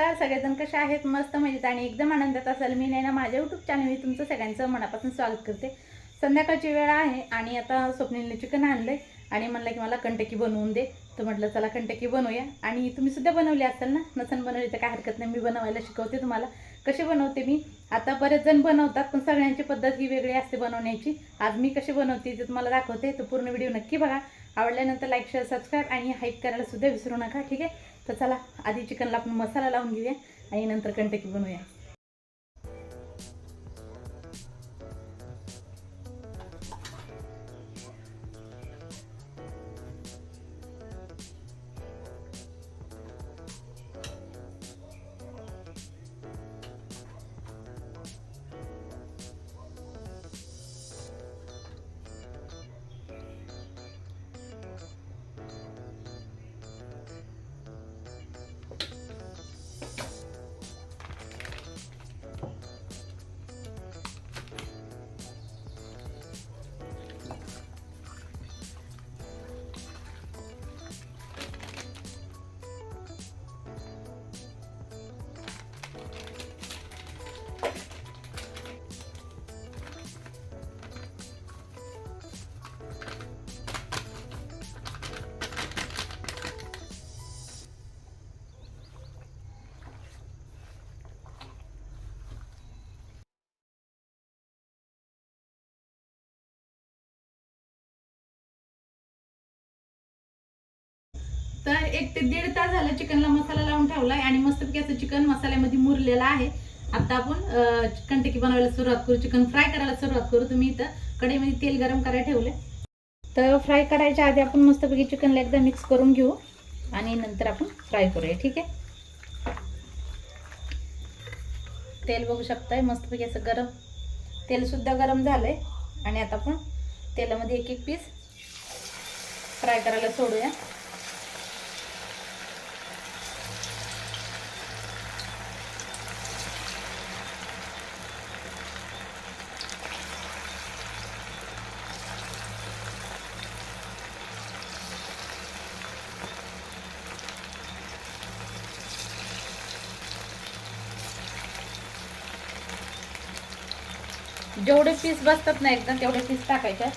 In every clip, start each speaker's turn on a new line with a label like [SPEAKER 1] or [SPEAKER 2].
[SPEAKER 1] नमस्कार सगळेजण कसे आहेत? मस्त मजेत आणि एकदम आनंदात असाल. मी नाही ना माझ्या यूट्यूब चॅनलमध्ये तुमचं सगळ्यांचं मनापासून स्वागत करते. संध्याकाळची वेळ आहे आणि आता स्वप्नीलने चिकन आणलं आणि म्हणलं की मला कंटकी बनवून दे. तर म्हटलं चला कंटकी बनवूया. आणि तुम्ही सुद्धा बनवली असाल ना? नसन बनवली तर काय हरकत नाही मी बनवायला शिकवते तुम्हाला. कसे बनवते मी? आता बरेच जण बनवतात पण सगळ्यांची पद्धत ही वेगळी असते बनवण्याची. आज मी कशी बनवते ते तुम्हाला दाखवते. तर पूर्ण व्हिडिओ नक्की बघा. आवडल्यानंतर लाईक शेअर सबस्क्राईब आणि हाईक करायला सुद्धा विसरू नका ठीक आहे? तर चला आधी चिकनला आपण मसाला लावून घेऊया आणि नंतर कंटकी बनवूया. तर एक ते दीड तास झालं चिकनला मसाला लावून ठेवला आहे आणि मस्तपैकी असं चिकन मसाल्यामध्ये मुरलेलं आहे. आता आपण चिकन टिक्की बनवायला सुरुवात करू. चिकन फ्राय करायला सुरुवात करू. तुम्ही इथं कढईमध्ये तेल गरम करायला ठेवले तर फ्राय करायच्या आधी आपण मस्तपैकी चिकनला एकदा मिक्स करून घेऊ आणि नंतर आपण फ्राय करूया ठीक आहे? तेल बघू शकताय मस्तपैकी असं गरम तेल सुद्धा गरम झालंय. आणि आता आपण तेलामध्ये एक एक पीस फ्राय करायला सोडूया. जेवढे पीस बसतात ना एकदम तेवढे पीस टाकायचे.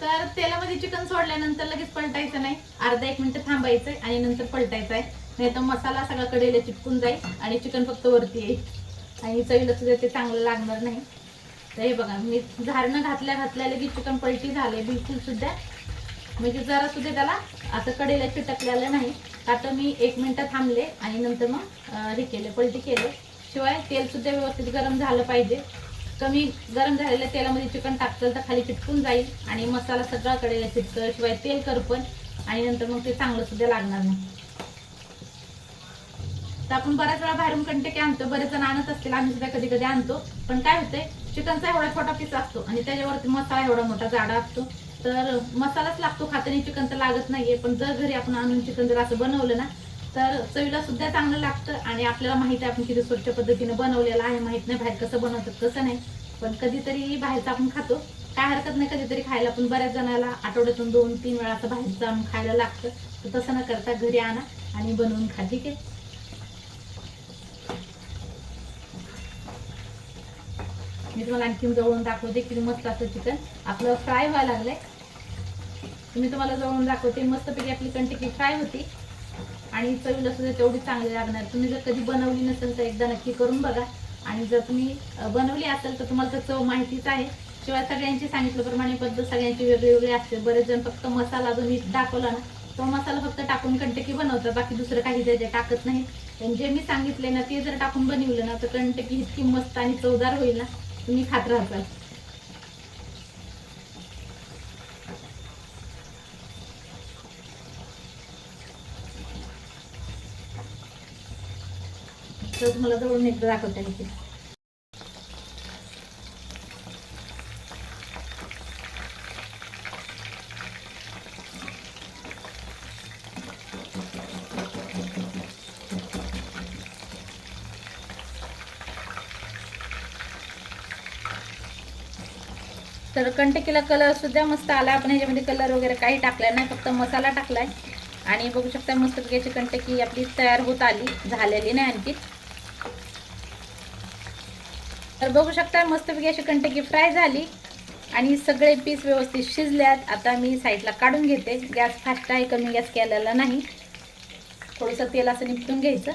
[SPEAKER 1] तर तेलामध्ये चिकन सोडल्यानंतर लगेच पलटायचं नाही. अर्धा एक मिनिट थांबायचंय आणि नंतर पलटायचं आहे नाही तर मसाला सगळा कडेला चिटकून जाईल आणि चिकन फक्त वरती येईल. आणि चवीला सुद्धा ते चांगलं लागणार नाही. तर हे बघा मी झारणं घातल्या घातल्या लगेच चिकन पलटी झाले बिलकुल सुद्धा. म्हणजे जरा सुद्धा त्याला असं कडेला चिटकलेलं नाही. आता मी एक मिनटं थांबले आणि नंतर मग हे केले पलटी केलं. शिवाय तेल सुद्धा व्यवस्थित गरम झालं पाहिजे. कमी गरम झालेल्या तेलामध्ये चिकन टाकलं तर खाली चिटकून जाईल आणि मसाला सगळा कडेला चिटकं शिवाय तेल करपण आणि नंतर मग ते चांगलं सुद्धा लागणार नाही. तर आपण बऱ्याच वेळा बाहेरून कंटेके आणतो बरेच जण आणत असतील आम्ही सुद्धा कधी कधी आणतो. पण काय होतंय चिकनचा एवढा छोटा पीस असतो आणि त्याच्यावरती मसाला एवढा मोठा जाडा असतो. तर मसालाच लागतो खातानी चिकन तर लागत नाहीये. पण जर घरी आपण आणून चिकन जर असं बनवलं ना तर चवीला सुद्धा चांगलं लागतं आणि आपल्याला माहिती आहे आपण किती स्वच्छ पद्धतीने बनवलेलं आहे. माहीत नाही बाहेर कसं बनवतात कसं नाही. पण कधीतरी बाहेरचं आपण खातो. काय हरकत नाही कधीतरी खायला पण बऱ्याच जणाला आठवड्यातून दोन तीन वेळा असं बाहेरचं आणून खायला लागतं. तर तसं न करता घरी आणा आणि बनवून खा ठीक आहे? मी तुम्हाला आणखीन जवळून दाखवते किती मस्त असं चिकन. आपलं फ्राय व्हायला लागलंय. तुम्ही तुम्हाला जवळून दाखवते. मस्तपैकी आपली कंटिकी फ्राय होती. आणि चवीला सुद्धा तेवढी चांगली लागणार. तुम्ही जर कधी बनवली नसेल तर एकदा नक्की करून बघा. आणि जर तुम्ही बनवली असेल तर तुम्हाला तर चव माहितीच आहे. शिवाय सगळ्यांची सांगितल्याप्रमाणे पद्धत सगळ्यांची वेगळी वेगळी असते. बरेच जण फक्त मसाला जो मी दाखवला ना तो मसाला फक्त टाकून कंटकी बनवतात. बाकी दुसरं काही जे टाकत नाही. पण जे मी सांगितले ना ते जर टाकून बनवलं ना तर कंटकी इतकी मस्त आणि चवदार होईल ना. तुम्ही खात राहता तर तुम्हाला जवळून एकदा दाखवता येते तर कंटकीला कलर सुद्धा मस्त आला. आपण ह्याच्यामध्ये कलर वगैरे काही टाकला नाही फक्त मसाला टाकलाय. आणि बघू शकता मस्त याची कंटकी आपली तयार होत आली झालेली नाही आणखी. तर बघू शकता मस्तपैकी अशी कंटकी फ्राय झाली. आणि सगळे पीस व्यवस्थित शिजल्यात. आता मी साईडला काढून घेते. गॅस फास्ट आहे कमी गॅस केलेला नाही. थोडंसं तेल असं निपटून घ्यायचं.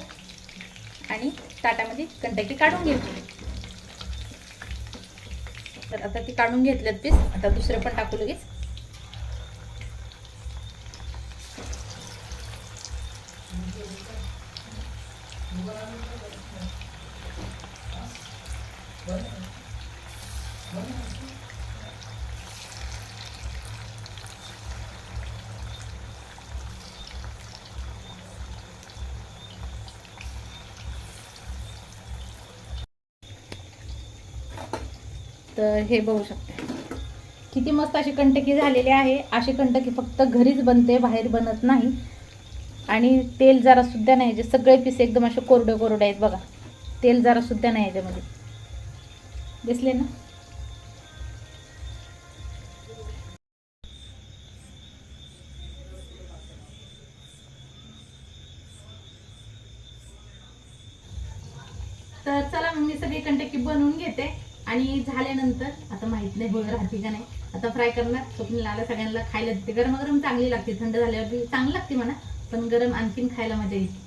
[SPEAKER 1] आणि ताटामध्ये कंटकी काढून घ्यायची तर आता ती काढून घेतल्यात पीस आता दुसरे पण टाकू लगेच. हे बघू शकता. किती मस्त अशी कंटकी झालेली आहे. अशी कंटकी फक्त घरीच बनते बाहेर बनत नाही. आणि तेल जरा सुद्धा नाही जे सगळे पीस एकदम असे कोरडे कोरडे आहेत बघा. तेल जरा सुद्धा नाही याच्यामध्ये. दिसले ना? नंतर झाल्यानंतर आता माहीत नाही बोल राहते का नाही. आता फ्राय करणार स्वप्नीला सगळ्यांना खायला देते. गरम गरम चांगली लागते थंड झाल्यावर चांगली लागते म्हणा पण गरम आणखीन खायला मजा येते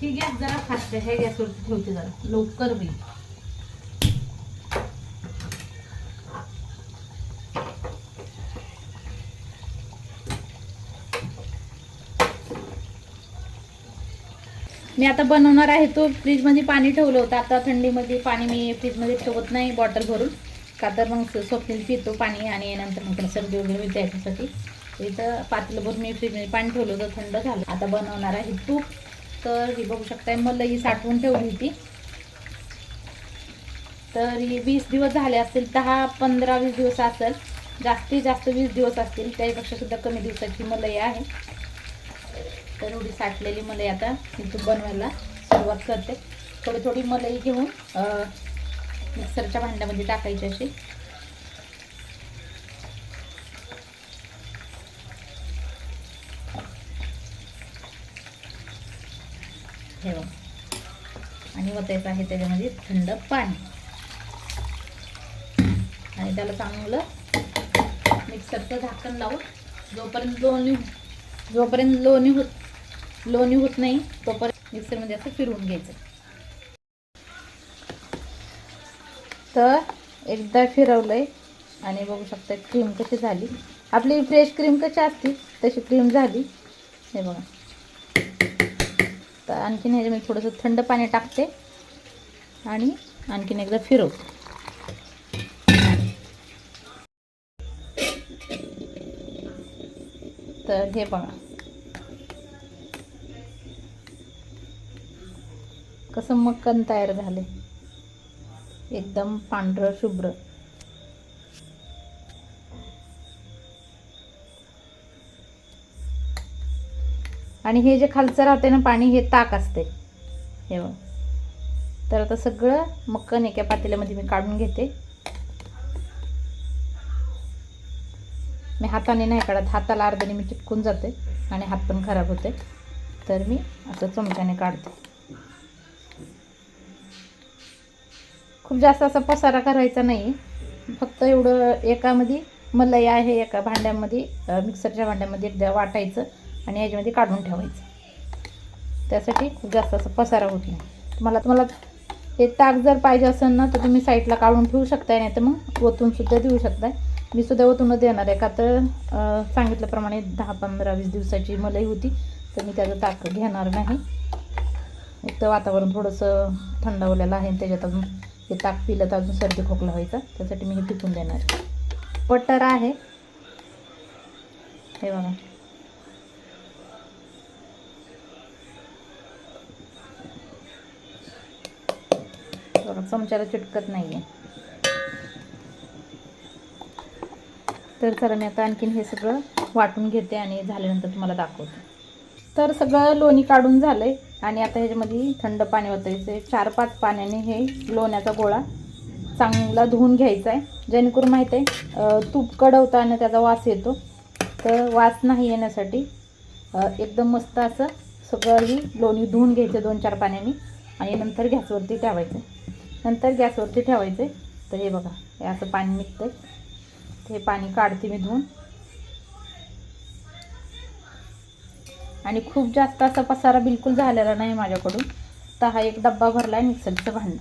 [SPEAKER 1] ही गॅस जरा हे गॅसवरती ठेवते जरा. लवकर होईल. मी आता बनवणार आहे तो फ्रीजमध्ये पाणी ठेवलं होतं. आता थंडीमध्ये पाणी मी फ्रीजमध्ये ठेवत नाही बॉटल भरून. का तर मग स्वप्नील पितो पाणी आणि नंतर मग सर्दी वगैरे होते याच्यासाठी. इथं पातेलं भरून मी फ्रीजमध्ये पाणी ठेवलं होतं थंड झालं. आता बनवणार आहे तूप. तर ही बघू शकताय मलई साठवून ठेवली होती. तर ही वीस दिवस झाले असतील दहा पंधरा वीस दिवस असेल जास्तीत जास्त वीस दिवस असतील त्यापेक्षा सुद्धा कमी दिवसाची मलई आहे. तर एवढी साठलेली मलई आता इथून बनवायला सुरुवात करते. थोडी थोडी मलई घेऊन मिक्सरच्या भांड्यामध्ये टाकायची अशी. हे आणि वतायचं आहे त्याच्यामध्ये थंड पाणी. आणि त्याला चांगलं मिक्सरचं झाकण लावून जोपर्यंत लोणी जोपर्यंत लोणी होत लोणी होत नाही तोपर्यंत मिक्सरमध्ये असं फिरवून घ्यायचं. तर एकदा फिरवलंय आणि बघू शकता क्रीम कशी झाली. आपली फ्रेश क्रीम कशी असते तशी क्रीम झाली. हे बघा. तर आणखीन ह्याच्यामध्ये थोडंसं थंड पाणी टाकते. आणि आणखीन एकदा फिरवते तर हे बघा. कसं मक्कन तयार झाले. एकदम पांढरं शुभ्र. आणि हे जे खालचं राहते ना पाणी हे ताक असते हे बघ. तर आता सगळं मक्कन एका पातेल्यामध्ये मी काढून घेते. मी हाताने नाही काढत हाताला अर्ध्याने मी चिटकून जाते आणि हात पण खराब होते तर मी असं चमच्याने काढते. खूप जास्त असा पसारा करायचा नाही. फक्त एवढं एकामध्ये मलाई आहे एका भांड्यामध्ये मिक्सरच्या भांड्यामध्ये एकदा वाटायचं. आणि याच्यामध्ये काढून ठेवायचं. त्यासाठी खूप जास्त असं पसारा होत नाही. तुम्हाला तुम्हाला हे ताक जर पाहिजे असेल ना तर तुम्ही साईडला काढून ठेवू शकताय नाही तर मग ओतूनसुद्धा देऊ शकताय. मी सुद्धा ओतूनच देणार आहे का तर सांगितल्याप्रमाणे दहा पंधरा वीस दिवसाची मलई होती तर मी त्याचं ताक घेणार नाही. एक तर वातावरण थोडंसं थंडावलेलं आहे आणि त्याच्यात अजून हे ताक पिलं तर अजून सर्दी खोकला व्हायचा त्यासाठी मी हे पिकून देणार आहे. बटर आहे. हे बघा. बघा चमच्याला चिटकत नाही आहे तर चला मी आता आणखीन हे सगळं वाटून घेते आणि झाल्यानंतर तुम्हाला दाखवते. तर सगळं लोणी काढून झालं आहे आणि आता ह्याच्यामध्ये थंड पाणी ओतायचं आहे चार पाच पाण्याने हे लोण्याचा गोळा चांगला धुवून घ्यायचा आहे जेणेकरून माहीत आहे तूप कडवताना त्याचा वास येतो. तर वास नाही येण्यासाठी एकदम मस्त असं सगळंही लोणी धुवून घ्यायचं दोन चार पाण्याने आणि नंतर गॅसवरती ठेवायचं. नंतर गॅसवरती ठेवायचं. तर हे बघा हे असं पाणी निघतं ते पाणी काढते मी धुवून. आणि खूप जास्त असा पसारा बिलकुल झालेला नाही माझ्याकडून. तर हा एक डब्बा भरला आहे मिक्सरचं भांडं.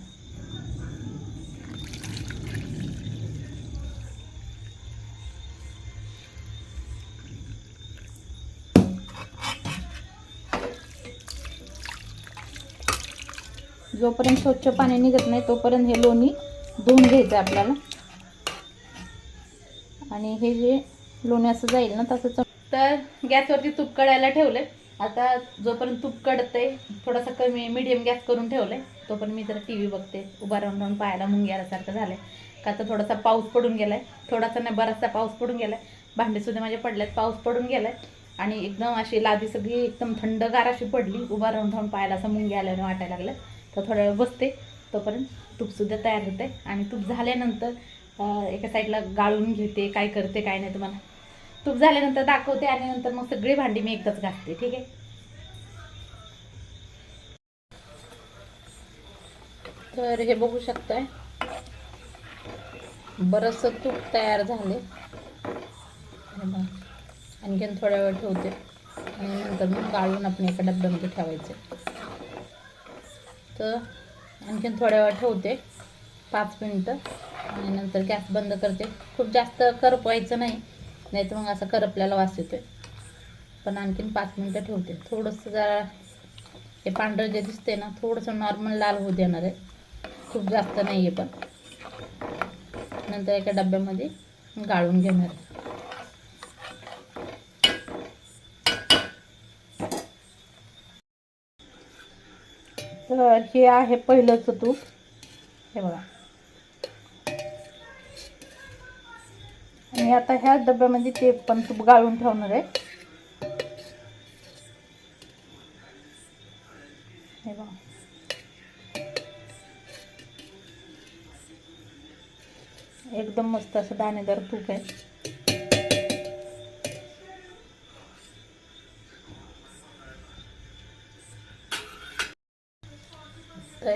[SPEAKER 1] जोपर्यंत स्वच्छ पाणी निघत नाही तोपर्यंत हे लोणी धुवून घ्यायचं आपल्याला. आणि हे जे लोणी असं जाईल ना तसं तर गॅसवरती तूप कढायला ठेवलंय. आता जोपर्यंत तूप कडतंय थोडासा कमी मिडियम गॅस करून ठेवलंय तोपर्यंत मी जरा टी व्ही बघते. उभा राहून राहून पायाला मुंगी आल्यासारखं झालंय. का तर थोडासा पाऊस पडून गेलाय. थोडासा नाही बराचसा पाऊस पडून गेलाय. भांडे सुद्धा माझे पडलेत पाऊस पडून गेलाय. आणि एकदम अशी लादी सगळी एकदम थंडगार अशी पडली. उभा राहून राहून पायाला असं मुंगी आल्याने वाटायला लागलं. तर थोडा वेळ बसते. तोपर्यंत तूपसुद्धा तयार होते आणि तूप झाल्यानंतर एका साईडला गाळून घेते काय करते काय नाही तुम्हाला. तूप झाल्यानंतर दाखवते आणि नंतर मग सगळी भांडी मी एकदाच घासते ठीक आहे? तर हे बघू शकताय. बरंचसं तूप तयार झाले. आणखीन थोड्या वेळ ठेवते. आणि नंतर मग गाळून आपण एका डब्यामध्ये ठेवायचे. तर आणखीन थोड्या वेळ ठेवते. पाच मिनटं. आणि नंतर गॅस बंद करते. खूप जास्त करपवायचं नाही. नाही तर मग असं करपल्याला वास येतोय. पण आणखीन पाच मिनटं ठेवते. थोडंसं जरा हे पांढरं जे दिसते ना थोडंसं नॉर्मल लाल होऊ देणार आहे. खूप जास्त नाही आहे पण. नंतर एका डब्यामध्ये गाळून घेणार आहे तर हे आहे पहिलंच तूप. हे बघा. आणि आता ह्या डब्यामध्ये ते पण तूप गाळून ठेवणार आहे. हे बघा. एकदम मस्त असं दाणेदार तूप आहे.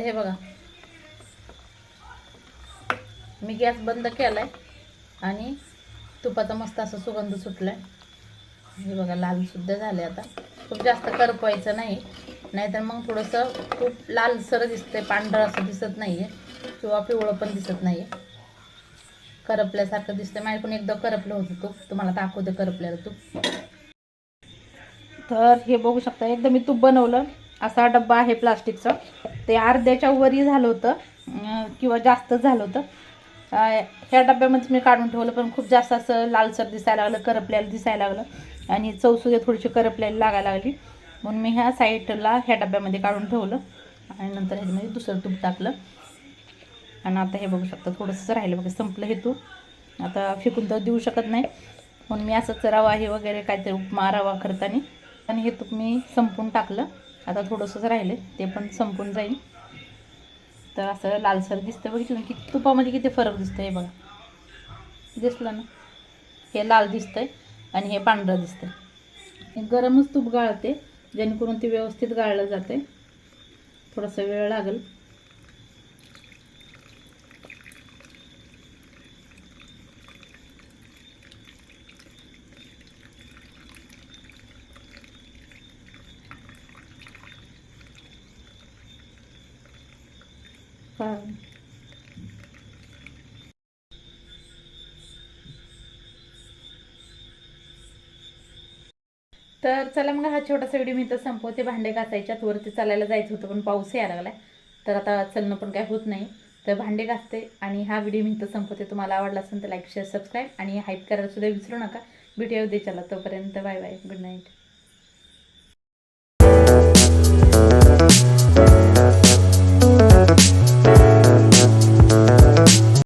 [SPEAKER 1] हे बघा. मी गॅस बंद केलाय आणि तुपाचा मस्त असा सुगंध सुटलाय. हे बघा लालसुद्धा झाले आता. खूप जास्त करपवायचं नाही. नाहीतर मग थोडंसं खूप लालसर दिसतंय पांढरं असं दिसत नाहीये किंवा पिवळं पण दिसत नाहीये. करपल्यासारखं दिसतंय. माझ्याकडून एकदा करपलं होतं तूप. तुम्हाला दाखवते करपल्याला तूप. तर हे बघू शकता एकदा मी तूप बनवलं. असा डब्बा आहे प्लास्टिकचा. ते अर्ध्याच्या वरी झालं होतं किंवा जास्त झालं होतं. ह्या डब्यामध्ये मी काढून ठेवलं पण खूप जास्त असं लालसर दिसायला लागलं करपल्याला दिसायला लागलं. आणि चवसुद्धा थोडीशी करपल्याला लागायला लागली. म्हणून मी ह्या साईडला ह्या डब्यामध्ये काढून ठेवलं. आणि नंतर ह्याच्यामध्ये दुसरं तूप टाकलं. आणि आता हे बघू शकता थोडंसं राहिलं बघा संपलं हे तूप. आता फेकून तर देऊ शकत नाही. म्हणून मी असंच रवा हे वगैरे काहीतरी उपमा रवा करताना. आणि हे तूप मी संपून टाकलं. आता थोडंसंच राहिलं ते पण संपून जाईल. तर असं लालसर दिसतं बघितलं ना की तुपामध्ये किती फरक दिसतं हे बघा. दिसलं ना? हे लाल दिसतं आहे आणि हे पांढरं दिसतं आहे गरमच तूप गाळते जेणेकरून ते व्यवस्थित गाळलं जाते थोडासा वेळ लागेल. तर चला मग हा छोटासा व्हिडिओ मी तर संपवते. भांडे घासायच्यात. वरती चालायला जायचं होतं पण पाऊस यायला लागला तर आता चलणं पण काय होत नाही. तर भांडे घासते आणि हा व्हिडिओ मी तर संपवते. तुम्हाला आवडला असेल तर लाईक शेअर सबस्क्राईब आणि हाईप करायला सुद्धा विसरू नका. भिटीवर दे चला. तोपर्यंत बाय बाय गुड नाईट